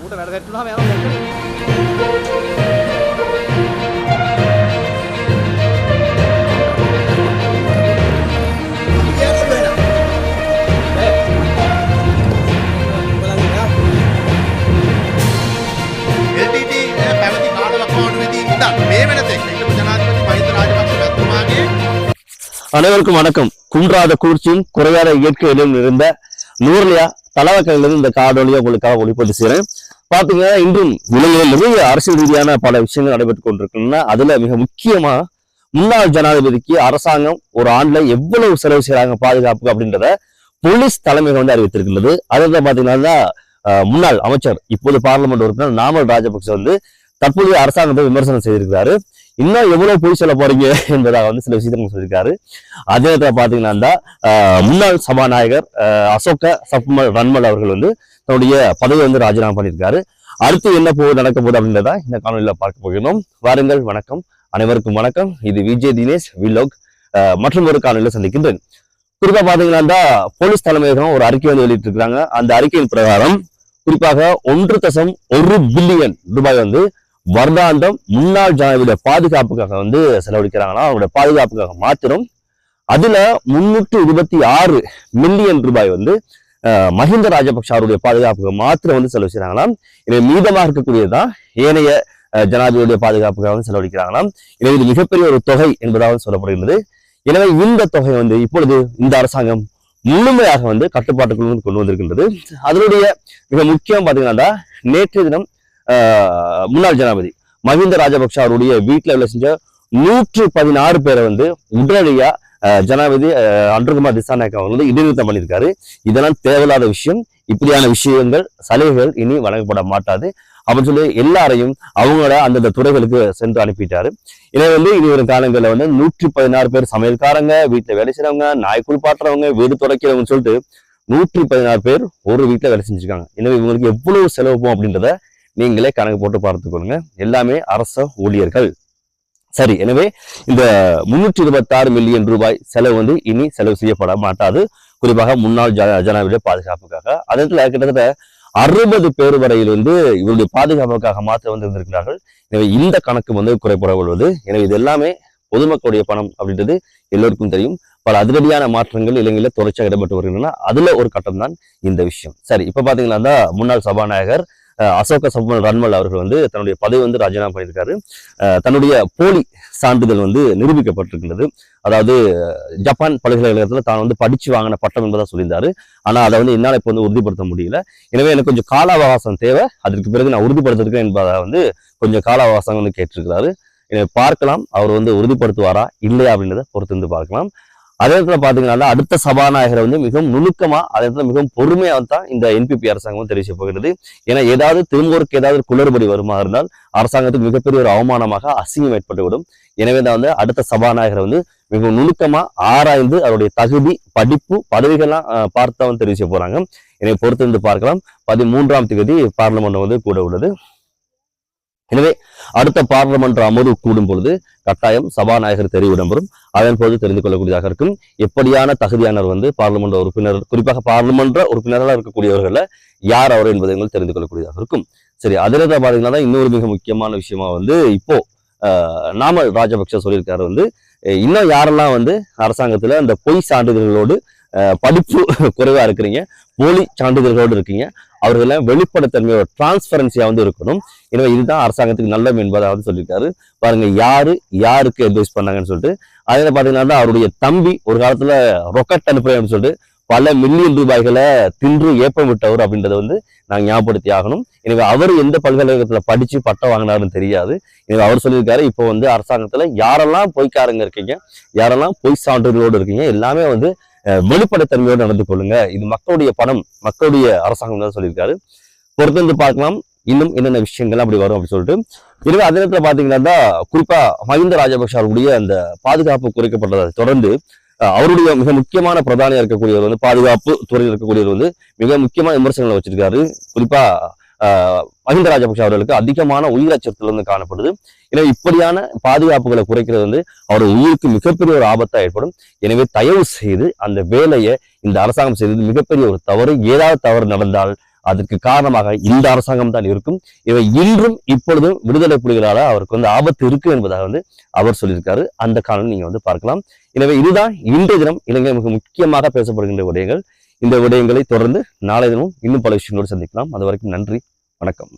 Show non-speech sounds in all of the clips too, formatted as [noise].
ඌට වැඩ වැටුනහම යනවා LTT පැවති කාලවකවානුවේදී ඉඳන් මේ වෙනතෙක් හිටපු ජනාධිපති මහින්ද රාජපක්ෂ මැතිතුමාගේ அனைவருக்கும் வணக்கம் குன்றாத குளிர்ச்சியும் குறையாத இயற்கையிலும் இருந்த நூர்லியா தலவக்கையிலிருந்து இந்த காடொலியை உங்களுக்காக ஒளிப்பதிவு செய்கிறேன் பாத்தீங்கன்னா இன்றும் இலங்கையில் நிறைய அரசியல் ரீதியான பல விஷயங்கள் நடைபெற்றுக் கொண்டிருக்குன்னா அதுல மிக முக்கியமா முன்னாள் ஜனாதிபதிக்கு அரசாங்கம் ஒரு ஆண்டுல எவ்வளவு செலவு செய்யறாங்க பாதுகாப்புக்கு அப்படின்றத போலீஸ் தலைமை வந்து அறிவித்திருக்கின்றது. அதில் பாத்தீங்கன்னா முன்னாள் அமைச்சர் இப்போது பார்லிமெண்ட் உறுப்பினர் நாமல் ராஜபக்ச வந்து தற்போதைய அரசாங்கத்தை விமர்சனம் செய்திருக்கிறாரு. இன்னும் எவ்வளவு பொய் சொல்ல போறீங்க [laughs] என்பதாக வந்து சில விஷயத்தை சொல்லியிருக்காரு. அதே நேரத்தில் பாத்தீங்கன்னா முன்னாள் சபாநாயகர் அசோக சப்மல் ரன்மல் அவர்கள் வந்து தன்னுடைய பதவி வந்து ராஜினாமா பண்ணியிருக்காரு. அடுத்து என்ன போகுது நடக்க போகுது அப்படின்றத இந்த காணொலியில பார்க்க போகிறோம். வாருங்கள் வணக்கம். அனைவருக்கும் வணக்கம். இது விஜய் தினேஷ் விலோக் மற்றும் ஒரு காணொலியில் சந்திக்கின்றேன். குறிப்பா பாத்தீங்கன்னா போலீஸ் தலைமையகம் ஒரு அறிக்கை வந்து வெளியிட்டிருக்கிறாங்க. அந்த அறிக்கையின் பிரகாரம் குறிப்பாக ஒன்று தசம் ஒரு பில்லியன் ரூபாய் வந்து வருடாந்தம் முன்னாள் ஜனாதிபதிய பாதுகாப்புக்காக வந்து செலவழிக்கிறாங்கன்னா அவருடைய பாதுகாப்புக்காக மாத்திரம் அதுல முன்னூற்று இருபத்தி ஆறு மில்லியன் ரூபாய் வந்து மஹிந்த ராஜபக்ஷ அவருடைய பாதுகாப்புக்கு மாத்திரம் வந்து செலவு செய்யறாங்களாம் மீதமாக இருக்கக்கூடியதுதான் ஏனைய ஜனாதிபதியுடைய பாதுகாப்புக்காக வந்து செலவழிக்கிறாங்களாம் எனவே இது மிகப்பெரிய ஒரு தொகை என்பதாக சொல்லப்படுகிறது எனவே இந்த தொகை வந்து இப்பொழுது இந்த அரசாங்கம் முழுமையாக வந்து கட்டுப்பாட்டுக்குள் வந்து கொண்டு வந்திருக்கின்றது. அதனுடைய மிக முக்கியம் பார்த்தீங்கன்னா நேற்றைய தினம் முன்னாள் ஜனாபதி. மஹிந்த ராஜபக்ஷ அவருடைய வீட்டில் வேலை செஞ்ச நூற்று பதினாறு பேரை வந்து உடனடியா அஹ், ஜனாதிபதி அஹ், திசாநாயக் அவங்க வந்து இடைநிறுத்தம் பண்ணியிருக்காரு. இதெல்லாம் தேவையில்லாத விஷயம். இப்படியான விஷயங்கள் சலுகைகள் இனி வழங்கப்பட மாட்டாது. அப்படின்னு சொல்லி எல்லாரையும் அவங்களோட அந்தந்த துறைகளுக்கு சென்று அனுப்பிட்டாரு. எனவே வந்து இனி வரும் காலங்களில் வந்து நூற்றி பதினாறு பேர் சமையல்காரங்க வீட்டில் வேலை செய்கிறவங்க நாய் குளிப்பாட்டுறவங்க வீடு துடைக்கிறவங்கன்னு சொல்லிட்டு நூற்றி பதினாறு பேர் ஒரு வீட்டில் வேலை செஞ்சிருக்காங்க. எனவே இவங்களுக்கு எவ்வளவு செலவு போகும் அப்படின்றத நீங்களே கணக்கு போட்டு பார்த்துக்கொள்ளுங்க. எல்லாமே அரச ஊழியர்கள். சரி எனவே இந்த முன்னூற்றி இருபத்தாறு மில்லியன் ரூபாய் செலவு வந்து இனி செலவு செய்யப்பட மாட்டாது. குறிப்பாக முன்னாள் ஜ ஜனாதிபதி பாதுகாப்புக்காக. அதே இடத்துல கிட்டத்தட்ட அறுபது பேர் வரையில் வந்து இவருடைய பாதுகாப்புக்காக மாற்ற வந்து இருந்திருக்கிறார்கள். எனவே இந்த கணக்கு வந்து குறைபட கொள்வது எனவே இது எல்லாமே பொதுமக்களுடைய பணம் அப்படின்றது எல்லோருக்கும் தெரியும். பல அதிரடியான மாற்றங்கள் இலங்கையில தொடர்ச்சியாக இடம்பெற்று வருகின்றன. அதுல ஒரு கட்டம் தான் இந்த விஷயம். சரி இப்ப பாத்தீங்கன்னா முன்னாள் சபாநாயகர் அசோக சம்பல் ரன்மல் அவர்கள் வந்து தன்னுடைய பதவி வந்து ராஜினாமா பண்ணியிருக்காரு. தன்னுடைய போலி சான்றிதழ் வந்து நிரூபிக்கப்பட்டிருக்கின்றது. அதாவது ஜப்பான் பல்கலைக்கழகத்தில் தான் வந்து படிச்சு வாங்கின பட்டம் என்பதாக சொல்லியிருந்தாரு. ஆனால் அதை வந்து என்னால் இப்போ வந்து உறுதிப்படுத்த முடியல. எனவே எனக்கு கொஞ்சம் கால அவகாசம் தேவை. அதற்கு பிறகு நான் உறுதிப்படுத்திருக்கேன் என்பதை வந்து கொஞ்சம் கால அவகாசம் வந்து கேட்டிருக்கிறாரு. எனவே பார்க்கலாம் அவர் வந்து உறுதிப்படுத்துவாரா இல்லையா அப்படின்றத பொறுத்து வந்து பார்க்கலாம். அதே இடத்துல பாத்தீங்கன்னா அடுத்த சபாநாயகரை வந்து மிகவும் நுணுக்கமாக அதே இடத்துல மிகவும் பொறுமையாக தான் இந்த என்பிபி அரசாங்கம் தெரிவிக்க போகிறது. ஏன்னா ஏதாவது திரும்பூருக்கு ஏதாவது குளறுபடி வருமா இருந்தால் அரசாங்கத்துக்கு மிகப்பெரிய ஒரு அவமானமாக அசிங்கம் ஏற்பட்டுவிடும். எனவே தான் வந்து அடுத்த சபாநாயகரை வந்து மிகவும் நுணுக்கமாக ஆராய்ந்து அவருடைய தகுதி படிப்பு பதவிகள்லாம் பார்த்தவன் தெரிவிச்சு போகிறாங்க வந்து பொறுத்திருந்து போறாங்க. பார்க்கலாம். பதிமூன்றாம் தேதி பார்லிமெண்ட் வந்து கூட உள்ளது. எனவே அடுத்த பாராளுமன்ற அமர்வு கூடும் பொழுது கட்டாயம் சபாநாயகர் தெரிவு இடம்பெறும். அதன் போது தெரிந்து கொள்ளக்கூடியதாக இருக்கும். எப்படியான தகுதியானவர் வந்து பாராளுமன்ற உறுப்பினர் குறிப்பாக பாராளுமன்ற உறுப்பினராக இருக்கக்கூடியவர்கள யார் அவர் என்பதை நீங்கள் தெரிந்து கொள்ளக்கூடியதாக இருக்கும். சரி அதில் பாத்தீங்கன்னா இன்னொரு மிக முக்கியமான விஷயமா வந்து இப்போ நாம நாமல் ராஜபக்ஷ சொல்லியிருக்காரு வந்து இன்னும் யாரெல்லாம் வந்து அரசாங்கத்துல அந்த பொய் சான்றிதழ்களோடு படிப்பு [laughs] குறைவா இருக்கிறீங்க போலி சான்றிதழ்களோடு இருக்கீங்க அவர்களெல்லாம் வெளிப்படத்தன்மையோட டிரான்ஸ்பரன்சியாக வந்து இருக்கணும். எனவே இதுதான் அரசாங்கத்துக்கு நல்லம் வந்து சொல்லியிருக்காரு. பாருங்க யாரு யாருக்கு அட்வைஸ் பண்ணாங்கன்னு சொல்லிட்டு அதில் பார்த்தீங்கன்னா அவருடைய தம்பி ஒரு காலத்துல ரொக்கட் அனுப்புறேன் சொல்லிட்டு பல மில்லியன் ரூபாய்களை தின்று ஏப்பம் விட்டவர் அப்படின்றத வந்து நாங்கள் ஞாபகப்படுத்தி ஆகணும். எனவே அவர் எந்த பல்கலைக்கழகத்துல படிச்சு பட்டம் வாங்கினாருன்னு தெரியாது. எனவே அவர் சொல்லியிருக்காரு இப்போ வந்து அரசாங்கத்துல யாரெல்லாம் பொய்க்காரங்க இருக்கீங்க யாரெல்லாம் பொய் சான்றுகளோடு இருக்கீங்க எல்லாமே வந்து வெளிப்படைத்தன்மையோடு நடந்து கொள்ளுங்க. இது மக்களுடைய பணம் மக்களுடைய அரசாங்கம் தான் சொல்லியிருக்காரு. பொறுத்து வந்து பார்க்கலாம். இன்னும் என்னென்ன விஷயங்கள் அப்படி வரும் அப்படின்னு சொல்லிட்டு. எனவே அதே நேரத்தில் பார்த்தீங்கன்னா குறிப்பா மஹிந்த ராஜபக்ஷ அவருடைய அந்த பாதுகாப்பு குறைக்கப்பட்டதை தொடர்ந்து அஹ், அவருடைய மிக முக்கியமான பிரதானியா இருக்கக்கூடியவர் வந்து பாதுகாப்பு துறையில் இருக்கக்கூடியவர் வந்து மிக முக்கியமான விமர்சனங்களை வச்சிருக்காரு. குறிப்பா மஹிந்த ராஜபக்ஷ அவர்களுக்கு அதிகமான உயிர் அச்சுறுத்தல் வந்து காணப்படுது. எனவே இப்படியான பாதுகாப்புகளை குறைக்கிறது வந்து அவர் உயிருக்கு மிகப்பெரிய ஒரு ஆபத்தா ஏற்படும். எனவே தயவு செய்து அந்த வேலையை இந்த அரசாங்கம் செய்தது மிகப்பெரிய ஒரு தவறு. ஏதாவது தவறு நடந்தால் அதற்கு காரணமாக இந்த அரசாங்கம் தான் இருக்கும். இவை இன்றும் இப்பொழுதும் விடுதலை புலிகளால் அவருக்கு வந்து ஆபத்து இருக்கு என்பதாக வந்து அவர் சொல்லியிருக்காரு. அந்த காலம் நீங்க வந்து பார்க்கலாம். எனவே இதுதான் இன்றைய தினம் இலங்கை மிக முக்கியமாக பேசப்படுகின்ற விடயங்கள். இந்த விடயங்களை தொடர்ந்து நாளை தினமும் இன்னும் பல விஷயங்களோடு சந்திக்கலாம் அது வரைக்கும் நன்றி வணக்கம்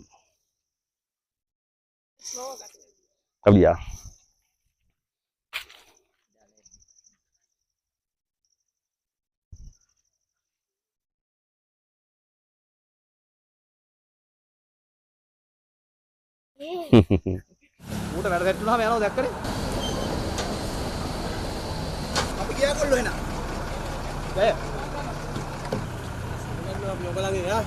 அப்படியா ඌට වැඩ වැටුනහම යනවා දැක්කනේ අපි ගියා කොල්ලෝ එන no, no con la vida.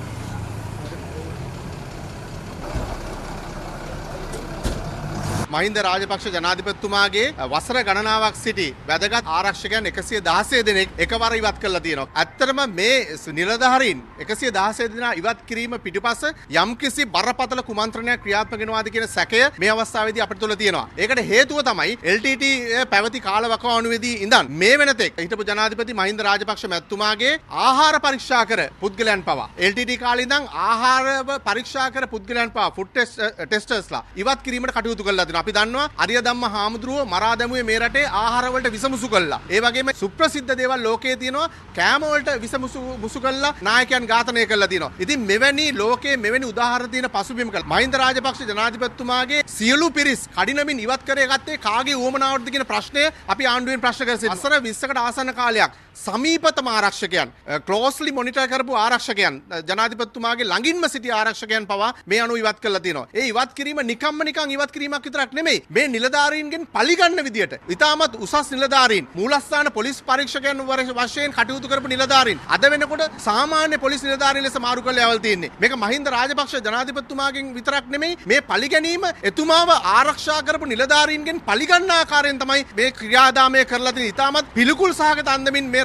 Mahinda Rajapaksa ජනාධිපතිතුමාගේ වසර ගණනාවක් සිටි වැදගත් ආරක්ෂකයන් එකසිය දහසේ දෙනෙක් එකවර ඉවත් කරලා තියෙනවා. ඇත්තරම මේ නිලධහරින් එකසිය දහසේ දෙනා ඉවත් කිරීම පිටිපස යම්කිසි බරපතල කුමන්ත්‍රණයක් ක්‍රියාත්මක වෙනවාද කියන සැකය මේ අවස්ථාවේදී අපිට තුළ තියෙනවා. ඒකට හේතුව තමයි LTT පැවති කාලවකවානුවේදී ඉඳන් මේ වෙනතෙක් හිටපු ජනාධිපති මහින්ද රාජපක්ෂ මැතිතුමාගේ ආහාර පරීක්ෂා කර පුද්ගලයන් පවා LTT කාලේ ඉඳන් ආහාර පරීක්ෂා කර පුද්ගලයන් පවා ෆුඩ් ටෙස්ටර්ස්ලා ඉවත් කිරීමට කටයුතු කළා දෙනවා. අපි දන්නවා අරිය ධම්ම හාමුදුරුව මරා දැමුවේ මේ රටේ ආහාරවලට විසමුසු කළා. ඒ වගේම සුප්‍රසිද්ධ දේවල් ලෝකයේ තියෙනවා කෑම වලට විසමුසු මුසු කළා නායකයන් ඝාතනය කළා තියෙනවා. ඉතින් මෙවැනි ලෝකයේ මෙවැනි උදාහරණ තියෙන පසුබිමක මහින්ද රාජපක්ෂ ජනාධිපතිතුමාගේ සියලු පිරිස් කඩිනමින් ඉවත් කරේ ගත්තේ කාගේ උවමනාවටද කියන ප්‍රශ්නය අපි ආණ්ඩුවෙන් ප්‍රශ්න කරලා අසර 20කට ආසන්න කාලයක් සමීපතම ආරක්ෂකයන් ක්ලෝස්ලි මොනිටර් කරපු ආරක්ෂකයන් ජනාධිපතිතුමාගේ ළඟින්ම සිටි ආරක්ෂකයන් පවා මේ අනුව ඉවත් කරලා තියෙනවා. ඒ ඉවත් කිරීම නිකම්ම නිකන් ඉවත් කිරීමක් විතරක් නෙමෙයි. මේ නිලධාරීන්ගෙන් පලිගන්න විදියට ඉතාමත් උසස් නිලධාරීන් මූලස්ථාන පොලිස් පරීක්ෂකයන් වර- වශයෙන් කටයුතු කරපු නිලධාරීන් අද වෙනකොට සාමාන්‍ය පොලිස් නිලධාරීන් ලෙස මාරු කරලා යවල් තියෙන්නේ. මේක මහින්ද රාජපක්ෂ ජනාධිපතිතුමාගෙන් විතරක් නෙමෙයි මේ පලිගැනීම එතුමාව ආරක්ෂා කරපු නිලධාරීන්ගෙන් පලිගන්න ආකාරයෙන් තමයි මේ ක්‍රියාදාමය කරලා තියෙන්නේ. ඉතාමත් පිළිකුල් සහගත අන්දමින් මේ